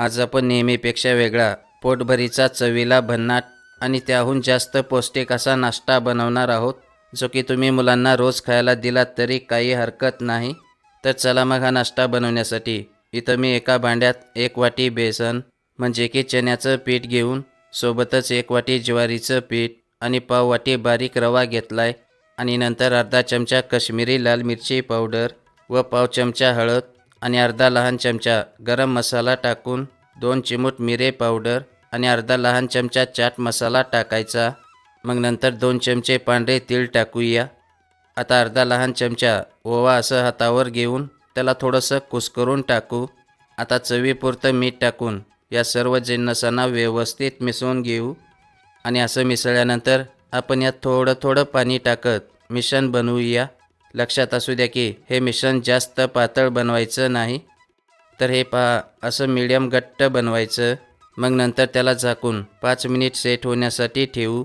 आज आपण नेहमीपेक्षा वेगळा. पोटभरीचा चवीला भन्नाट आणि त्याहून जास्त पौष्टिक असा नाश्ता बनवणार आहोत जो की तुम्ही मुलांना रोज खायला दिलात तरी काही हरकत नाही. तर चला मग हा नाश्ता बनवण्यासाठी. इथं मी एका भांड्यात एक वाटी बेसन म्हणजे की चण्याचं पीठ घेऊन सोबतच एक वाटी ज्वारीचं पीठ आणि पाव वाटी बारीक रवा घेतलाय. आणि नंतर अर्धा चमचा कश्मीरी लाल मिरची पावडर व पाव चमचा हळद आणि अर्धा लहान चमचा गरम मसाला टाकून दोन चिमूट मिरे पावडर आणि अर्धा लहान चमचा चाट मसाला टाकायचा. मग नंतर दोन चमचे पांढरे तीळ टाकूया. आता अर्धा लहान चमचा ओवा असं हातावर घेऊन त्याला थोडंसं कुस्करून टाकू. आता चवीपुरतं मीठ टाकून या सर्व जिन्नसांना व्यवस्थित मिसळून घेऊ. आणि असं मिसळल्यानंतर आपण यात थोडं थोडं पाणी टाकत मिश्रण बनवूया. लक्षात असू द्या की हे मिश्रण जास्त पातळ बनवायचं नाही. तर हे पहा असं मीडियम घट्ट बनवायचं. मग नंतर त्याला झाकून पाच मिनिट सेट होण्यासाठी ठेवू.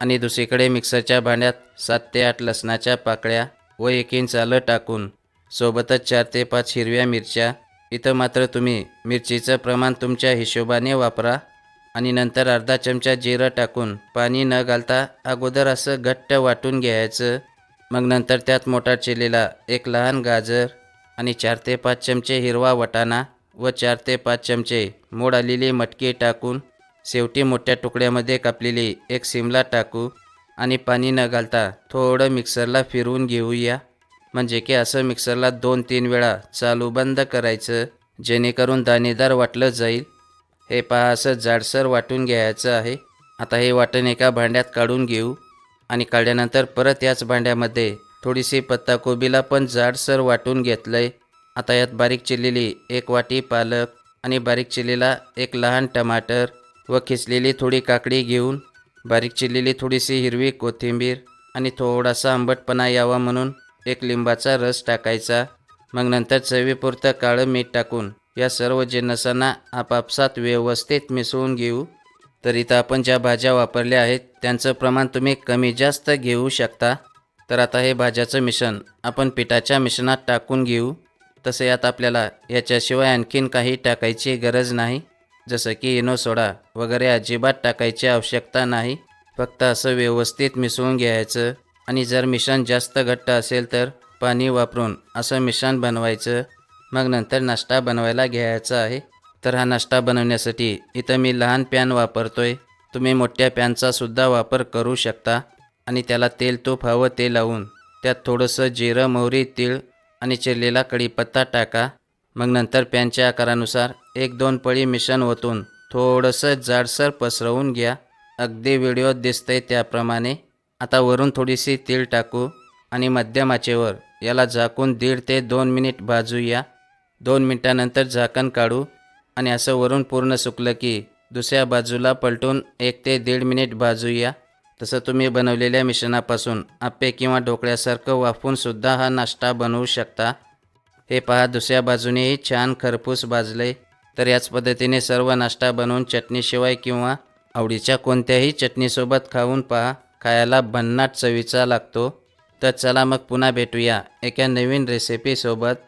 आणि दुसरीकडे मिक्सरच्या भांड्यात सात ते आठ लसणाच्या पाकळ्या व एक इंच आलं टाकून सोबतच चार ते पाच हिरव्या मिरच्या. इथं मात्र तुम्ही मिरचीचं प्रमाण तुमच्या हिशोबाने वापरा. आणि नंतर अर्धा चमचा जिरं टाकून पाणी न घालता अगोदर असं घट्ट वाटून घ्यायचं. मग नंतर त्यात मोठा चिलीला एक लहान गाजर आणि चार ते पाच चमचे हिरवा वटाणा व चार ते पाच चमचे मोड आलेली मटकी टाकून शेवटी मोठ्या तुकड्यामध्ये कापलेली एक सिमला टाकू आणि पाणी न घालता थोडं मिक्सरला फिरवून घेऊया. म्हणजे की असं मिक्सरला दोन तीन वेळा चालू बंद करायचं जेणेकरून दाणेदार वाटलं जाईल. हे पहा असं जाडसर वाटून घ्यायचं आहे. आता हे वाटण एका भांड्यात काढून घेऊ. आणि काढल्यानंतर परत याच भांड्यामध्ये थोडीशी पत्ताकोबीला पण जाडसर वाटून घेतलं आहे आता यात बारीक चिरलेली एक वाटी पालक आणि बारीक चिरलेला एक लहान टमाटर व खिचलेली थोडी काकडी घेऊन बारीक चिरलेली थोडीशी हिरवी कोथिंबीर आणि थोडासा आंबटपणा यावा म्हणून एक लिंबाचा रस टाकायचा. मग नंतर चवीपुरतं काळं मीठ टाकून या सर्व जिन्नसांना आपापसात व्यवस्थित मिसळून घेऊ. तर इथं आपण ज्या भाज्या वापरल्या आहेत त्यांचं प्रमाण तुम्ही कमी जास्त घेऊ शकता. तर आता हे भाज्याचं मिश्रण आपण पिठाच्या मिश्रणात टाकून घेऊ. तसे यात आपल्याला याच्याशिवाय आणखीन काही टाकायची गरज नाही. जसं की इनो सोडा वगैरे अजिबात टाकायची आवश्यकता नाही. फक्त असं व्यवस्थित मिसळून घ्यायचं. आणि जर मिश्रण जास्त घट्ट असेल तर पाणी वापरून असं मिश्रण बनवायचं. मग नंतर नाश्ता बनवायला घ्यायचा आहे. तर हा नाश्ता बनवण्यासाठी इथं मी लहान पॅन वापरतो आहे तुम्ही मोठ्या पॅनचासुद्धा वापर करू शकता आणि त्याला तेल तूप हवं ते लावून त्यात थोडंसं जिरं मोहरी तीळ आणि चिरलेला कढीपत्ता टाका. मग नंतर पॅनच्या आकारानुसार एक दोन पळी मिश्रण ओतून थोडंसं जाडसर पसरवून घ्या. अगदी व्हिडिओत दिसतंय त्याप्रमाणे. आता वरून थोडीशी तीळ टाकू आणि मध्यम आचेवर याला झाकून दीड ते दोन मिनिट भाजूया. दोन मिनटानंतर झाकण काढू. आणि असं वरून पूर्ण सुकलं की दुसऱ्या बाजूला पलटून एक ते दीड मिनिट भाजूया तसं तुम्ही बनवलेल्या मिश्रणापासून आप्पे किंवा ढोकळ्यासारखं वाफूनसुद्धा हा नाश्ता बनवू शकता. हे पहा दुसऱ्या बाजूनेही छान खरपूस भाजले तर याच पद्धतीने सर्व नाश्ता बनवून चटणीशिवाय किंवा आवडीच्या कोणत्याही चटणीसोबत खाऊन पहा खायला भन्नाट चवीचा लागतो. तर चला मग पुन्हा भेटूया एका नवीन रेसिपीसोबत